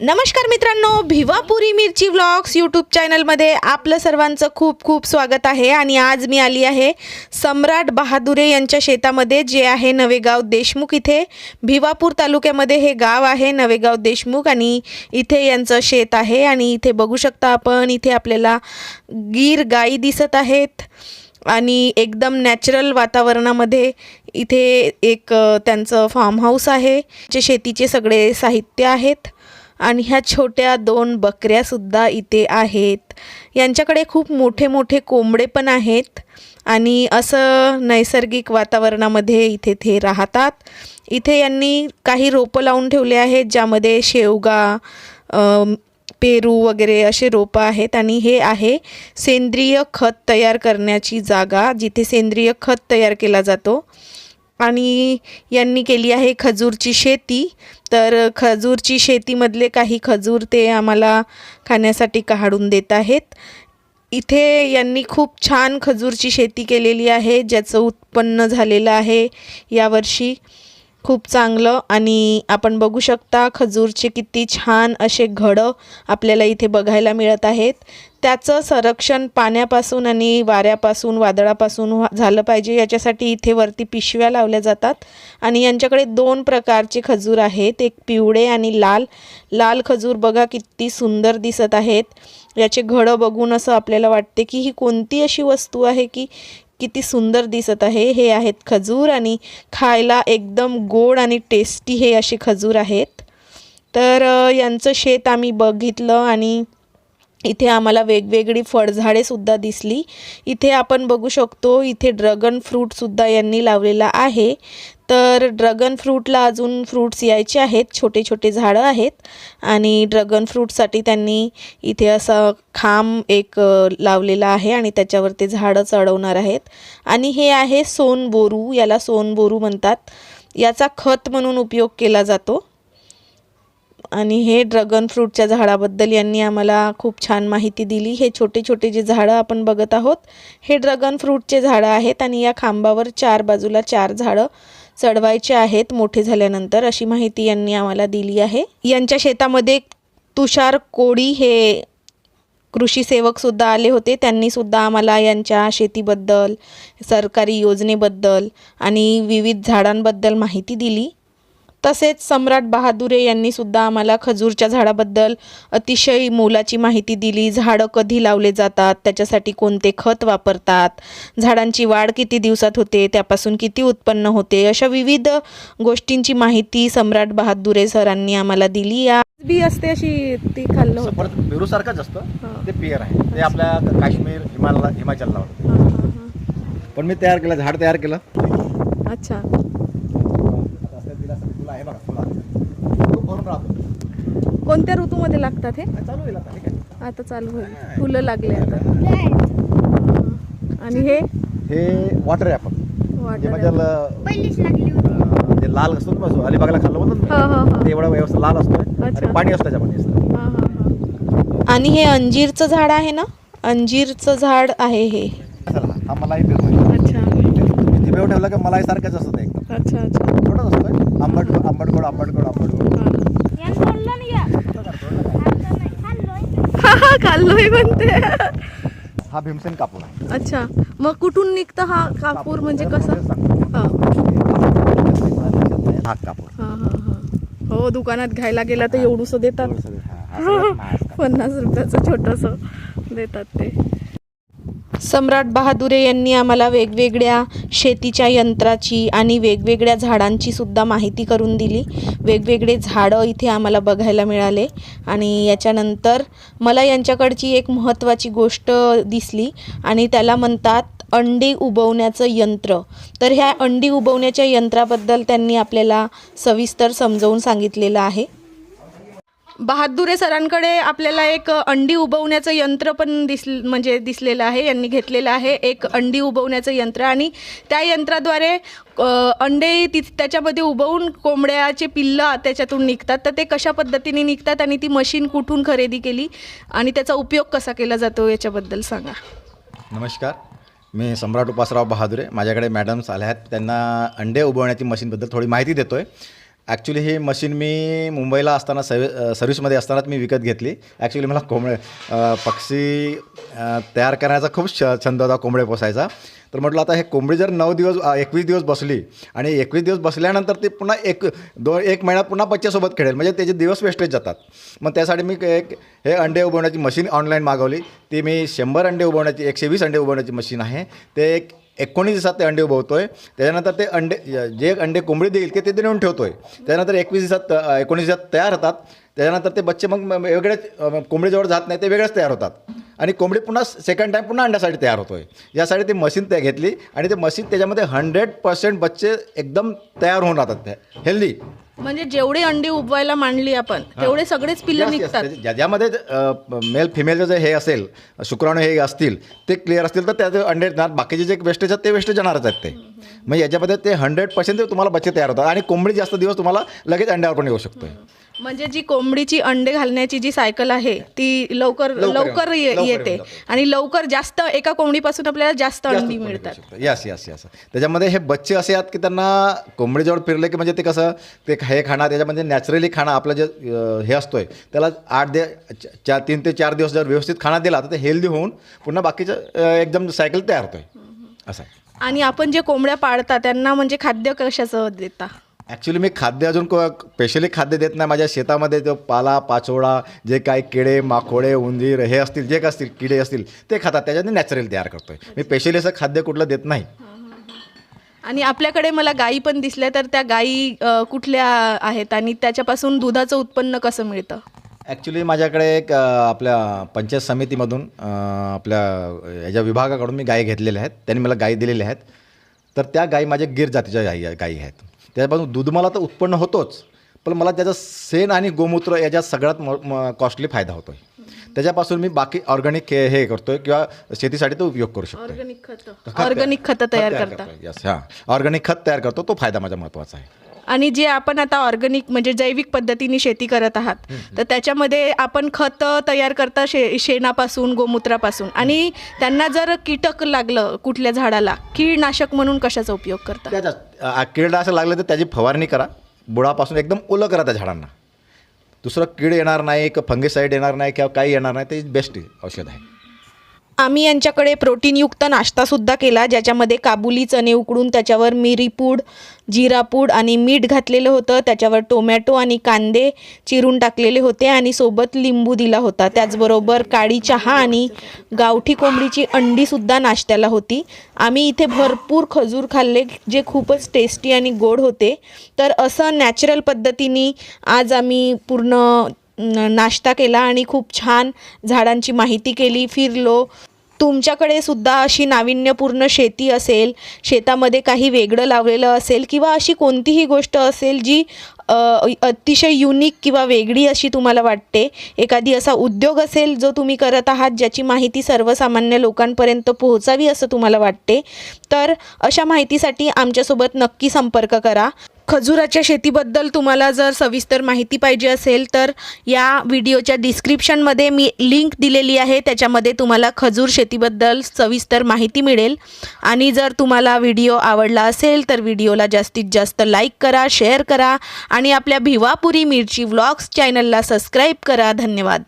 नमस्कार मित्रांनो भिवापुरी मिरची व्लॉग्स यूट्यूब चॅनलमध्ये आपलं सर्वांचं खूप खूप स्वागत आहे आणि आज मी आली आहे सम्राट बहादुरे यांच्या शेतामध्ये जे आहे नवेगाव देशमुख इथे. भिवापूर तालुक्यामध्ये हे गाव आहे नवेगाव देशमुख आणि इथे यांचं शेत आहे आणि इथे बघू शकता आपण इथे आपल्याला गीर गाई दिसत आहेत आणि एकदम नॅचरल वातावरणामध्ये इथे एक त्यांचं फार्म हाऊस आहे. जे शेतीचे सगळे साहित्य आहेत. आणि ह्या छोट्या दोन बकऱ्यासुद्धा इथे आहेत. यांच्याकडे खूप मोठे मोठे कोंबडे पण आहेत आणि असं नैसर्गिक वातावरणामध्ये इथे ते राहतात. इथे यांनी काही रोपं लावून ठेवले आहेत ज्यामध्ये शेवगा पेरू वगैरे असे रोपं आहेत आणि हे आहे सेंद्रिय खत तयार करण्याची जागा जिथे सेंद्रिय खत तयार केला जातो. आणि यांनी केली आहे खजूरची शेती. तर खजूरची शेतीमधले काही खजूर ते आम्हाला खाण्यासाठी काढून देत आहेत. इथे यांनी खूप छान खजूरची शेती केलेली आहे ज्याचं उत्पन्न झालेलं आहे यावर्षी. खूप चांगलं आणि आपण बघू शकता खजूरचे किती छान असे घडं आपल्याला इथे बघायला मिळत आहेत. त्याचं संरक्षण पाण्यापासून आणि वाऱ्यापासून वादळापासून व्हा- झालं पाहिजे. याच्यासाठी इथे वरती पिशव्या लावल्या जातात आणि यांच्याकडे दोन प्रकारचे खजूर आहेत. एक पिवळे आणि लाल. लाल खजूर बघा किती सुंदर दिसत आहेत. याचे घडं बघून असं आपल्याला वाटते की ही कोणती अशी वस्तू आहे की किती सुंदर दिसत आहे. हे आहेत खजूर आणि खायला एकदम गोड आणि टेस्टी हे असे खजूर आहेत. तर यांचं शेत आम्ही बघितलं आणि इथे आम्हाला वेगवेगळी फळझाडेसुद्धा दिसली. इथे आपण बघू शकतो इथे ड्रॅगन फ्रूटसुद्धा यांनी लावलेला आहे. तर ड्रॅगन फ्रूटला अजून फ्रूट्स यायचे आहेत छोटे छोटे झाडं आहेत. आणि ड्रॅगन फ्रूटसाठी त्यांनी इथे असं खांब एक लावलेला आहे आणि त्याच्यावर ते झाडं चढवणार आहेत. आणि हे आहे सोनबोरू याला सोनबोरू म्हणतात. याचा खत म्हणून उपयोग केला जातो. आणि हे ड्रॅगन फ्रूटच्या झाडाबद्दल यांनी आम्हाला खूप छान माहिती दिली. हे छोटे छोटे जे झाडं आपण बघत आहोत हे ड्रॅगन फ्रूटचे झाडं आहेत आणि या खांबावर चार बाजूला चार झाडं चढवायचे आहेत मोठे झाल्यानंतर अशी माहिती यांनी आम्हाला दिली आहे. यांच्या शेतामध्ये तुषार कोळी हे कृषी सेवकसुद्धा आले होते. त्यांनीसुद्धा आम्हाला यांच्या शेतीबद्दल सरकारी योजनेबद्दल आणि विविध झाडांबद्दल माहिती दिली. तसेच सम्राट बहादुरे यांनी सुद्धा आम्हाला खजूरच्या झाडाबद्दल अतिशय मोलाची माहिती दिली. झाडं कधी लावले जातात? त्याच्यासाठी कोणते खत वापरतात? झाडांची वाढ किती दिवसात होते? त्यापासून किती उत्पन्न होते? अशा विविध गोष्टींची माहिती सम्राट बहादुरे सरांनी आम्हाला दिली. या बी असते अशी ती खाल्लं परत पेरू सारखंच असतं ते पियर आहे. ते आपल्या काश्मीर हिमालय हिमाचलला होतं पण मी तयार केलं झाड तयार केलं. अच्छा आता असं दिलं असं तुला आहे बघा तुला भरून राहतो. कोणत्या ऋतूमध्ये लागतात हे? चालू होईल आता हे काय आता चालू होईल. फुलं लागले आता. आणि हे? हे वॉटर ॲपल म्हणजे लाल असतो ना अलिबागला खाल्लं होतं हा, हा, हा. ते एवढा व्यवस्थित लाल असतो अच्छा. आणि पाणी असतं त्याच्यामध्ये. आणि हे अंजीरचं झाड आहे ना? अंजीरचं झाड आहे हे. चला हा जिभेवर ठेवला का मलाई सारखंच असतं ते एकदम. अच्छा अच्छा. थोडंच असतं आंबट आंबट गोड आंबट गोड आंबट गोड खाल्लोय. म्हणते. हा भीमसेन कापूर आहे. अच्छा मग कुठून निघतं हा कापूर म्हणजे कसं? सांगतो. हा. हा कापूर. हा हा हा. हो दुकानात घ्यायला गेला तर एवढूस देतात. पन्नास रुपयाचं छोटंसं देतात ते. सम्राट बहादुरे यांनी आम्हाला वेगवेगळ्या शेतीच्या यंत्राची आणि वेगवेगळ्या झाडांची सुद्धा माहिती करून दिली. वेगवेगळे झाडं इथे आम्हाला बघायला मिळाले. आणि याच्यानंतर मला यांच्याकडची एक महत्त्वाची गोष्ट दिसली आणि त्याला म्हणतात अंडी उबवण्याचं यंत्र. तर ह्या अंडी उबवण्याच्या यंत्राबद्दल त्यांनी आपल्याला सविस्तर समजावून सांगितलेलं आहे. बहादुरे सरांकडे आपल्याला एक अंडी उबवण्याचं यंत्र पण दिस म्हणजे दिसलेलं आहे यांनी घेतलेलं आहे. एक अंडी उबवण्याचं यंत्र आणि त्या यंत्राद्वारे अंडे ति त्याच्यामध्ये उबवून कोंबड्याचे पिल्लं त्याच्यातून निघतात. तर ते कशा पद्धतीने निघतात आणि ती मशीन कुठून खरेदी केली आणि त्याचा उपयोग कसा केला जातो याच्याबद्दल सांगा. नमस्कार. मी सम्राट उपासराव बहादुरे माझ्याकडे मॅडम्स आल्या आहेत. त्यांना अंडे उबवण्याची मशीनबद्दल थोडी माहिती देतो आहे ॲक्च्युली ही मशीन मी मुंबईला असताना सर्वि सर्व्हिसमध्ये असतानाच मी विकत घेतली. ॲक्च्युली मला कोंबडे पक्षी तयार करण्याचा खूप श छंद होता कोंबडे पोसायचा. तर म्हटलं आता हे कोंबडी जर नऊ दिवस एकवीस दिवस बसली आणि एकवीस दिवस बसल्यानंतर ते पुन्हा एक दोन एक महिना पुन्हा बच्च्यासोबत खेळेल. म्हणजे त्याचे दिवस वेस्टेज जातात. मग त्यासाठी मी एक हे अंडे उबवण्याची मशीन ऑनलाईन मागवली. ती मी शंभर अंडे उबवण्याची एकशे वीस अंडे उबवण्याची मशीन आहे. ते एक एकोणीस दिवसात ते अंडे उभवतो आहे त्याच्यानंतर ते अंडे जे अंडे कोंबडी देईल ते ते नेऊन ठेवतो आहे त्याच्यानंतर एकवीस दिवसात एकोणीस दिवसात तयार होतात. त्याच्यानंतर ते बच्चे मग वेगळेच कोंबडीजवळ जात नाही ते वेगळेच तयार होतात. आणि कोंबडी पुन्हा सेकंड टाईम पुन्हा अंड्यासाठी तयार होतो आहे यासाठी ती मशीन त्या घेतली आणि ते मशीन त्याच्यामध्ये हंड्रेड पर्सेंट बच्चे एकदम तयार होऊन राहतात. हेल्दी म्हणजे जेवढी अंडी उबवायला मांडली आपण तेवढे सगळेच पिल्लं निघतात. ज्या ज्यामध्ये मेल फिमेलचं जे हे असेल शुक्राणू हे असतील ते क्लिअर असतील तर त्याचे अंडे बाकीचे जे वेस्टेज आहेत ते वेस्टेज येणारच आहेत ते. मग याच्यामध्ये ते हंड्रेड पर्सेंट तुम्हाला बच्चे तयार होतात आणि कोंबडी जास्त दिवस तुम्हाला लगेच अंड्यावर पण येऊ शकतो. म्हणजे जी कोंबडीची अंडे घालण्याची जी सायकल आहे ती लवकर लवकर ये- येते. येऊन जाते. आणि लवकर जास्त एका कोंबडीपासून आपल्याला जास्त अंडी मिळतात. यस यस यस त्याच्यामध्ये हे बच्चे असे आहेत की त्यांना कोंबडीजवळ फिरले की म्हणजे ते कसं ते हे खाणं त्याच्यामध्ये नॅचरली खाणं आपलं जे अं, हे असतोय त्याला आठ दे च- चार तीन ते चार दिवस जर व्यवस्थित खाणं दिला तर ते हेल्दी होऊन पुन्हा बाकीचं अं, एकदम सायकल तयार होतोय. असं आहे. आणि आपण जे कोंबड्या पाळता त्यांना म्हणजे खाद्य कशाचं देता? ॲक्च्युली मी खाद्य अजून स्पेशली खाद्य देत नाही. माझ्या शेतामध्ये जो पाला पाचोळा जे काही किडे माखोडे उंदीर हे असतील जे काय असतील किडे असतील ते खातात. त्याच्याने नॅचरल तयार करतोय. मी स्पेशली असं खाद्य कुठलं देत नाही. आणि आपल्याकडे मला गायी पण दिसल्या तर त्या गायी अ, कुठल्या आहेत? आणि त्याच्यापासून दुधाचं उत्पन्न कसं मिळतं? ॲक्च्युली माझ्याकडे एक अ, आपल्या पंचायत समितीमधून अ, आपल्या याच्या विभागाकडून मी गायी घेतलेल्या आहेत. त्यांनी मला गायी दिलेल्या आहेत. तर त्या गायी माझ्या गिर जातीच्या गायी गायी आहेत. त्याच्यापासून दूध मला तर उत्पन्न होतोच. पण मला त्याचं शेण आणि गोमूत्र याच्यात सगळ्यात कॉस्टली फायदा होतो आहे त्याच्यापासून मी बाकी ऑर्गॅनिक हे हे करतोय किंवा शेतीसाठी तो उपयोग करू शकतो ऑर्गॅनिक खत. ऑर्गॅनिक खतं तयार करता. यस हां. ऑर्गॅनिक खत तयार करतो तो फायदा माझा महत्त्वाचा आहे. आणि जे आपण आता ऑर्गॅनिक म्हणजे जैविक पद्धतीने शेती करत आहात तर त्याच्यामध्ये आपण खत तयार करता शे शेणापासून गोमूत्रापासून. आणि त्यांना जर कीटक लागलं कुठल्या झाडाला कीडनाशक म्हणून कशाचा उपयोग करता? कीड असं लागलं तर त्याची फवारणी करा. बुडापासून एकदम ओलं करा त्या झाडांना. दुसरं कीड येणार नाही किंवा फंगीसाईड येणार नाही किंवा काही येणार नाही ते बेस्ट औषध आहे. आम्ही यांच्याकडे प्रोटीनयुक्त नाश्तासुद्धा केला ज्याच्यामध्ये काबुली चणे उकडून त्याच्यावर मिरीपूड जिरापूड आणि मीठ घातलेलं होतं. त्याच्यावर टोमॅटो आणि कांदे चिरून टाकलेले होते आणि सोबत लिंबू दिला होता. त्याचबरोबर काळी चहा आणि गावठी कोंबडीची अंडीसुद्धा नाश्त्याला होती. आम्ही इथे भरपूर खजूर खाल्ले जे खूपच टेस्टी आणि गोड होते. तर असं नॅचरल पद्धतीने आज आम्ही पूर्ण नाश्ता केला आणि खूप छान झाडांची माहिती केली फिरलो. तुमच्याकडे सुद्धा अशी नाविन्यपूर्ण शेती असेल शेतामध्ये काही वेगळं लावलेलं असेल किंवा अशी कोणतीही गोष्ट असेल जी अतिशय युनिक किंवा वेगळी अशी तुम्हाला वाटते एखादी असा उद्योग असेल जो तुम्ही करत आहात ज्याची माहिती सर्वसामान्य लोकांपर्यंत पोहोचावी असं तुम्हाला वाटते तर अशा माहितीसाठी आमच्यासोबत नक्की संपर्क करा. खजुराच्या शेतीबद्दल तुम्हाला जर सविस्तर माहिती पाहिजे असेल तर या व्हिडिओच्या डिस्क्रिप्शनमध्ये मी लिंक दिलेली आहे. त्याच्यामध्ये तुम्हाला खजूर शेतीबद्दल सविस्तर माहिती मिळेल. आणि जर तुम्हाला व्हिडिओ आवडला असेल तर व्हिडिओला जास्तीत जास्त लाईक करा शेअर करा. आणि आपल्या भिवापुरी मिरची व्लॉग्स चॅनलला सबस्क्राईब करा. धन्यवाद.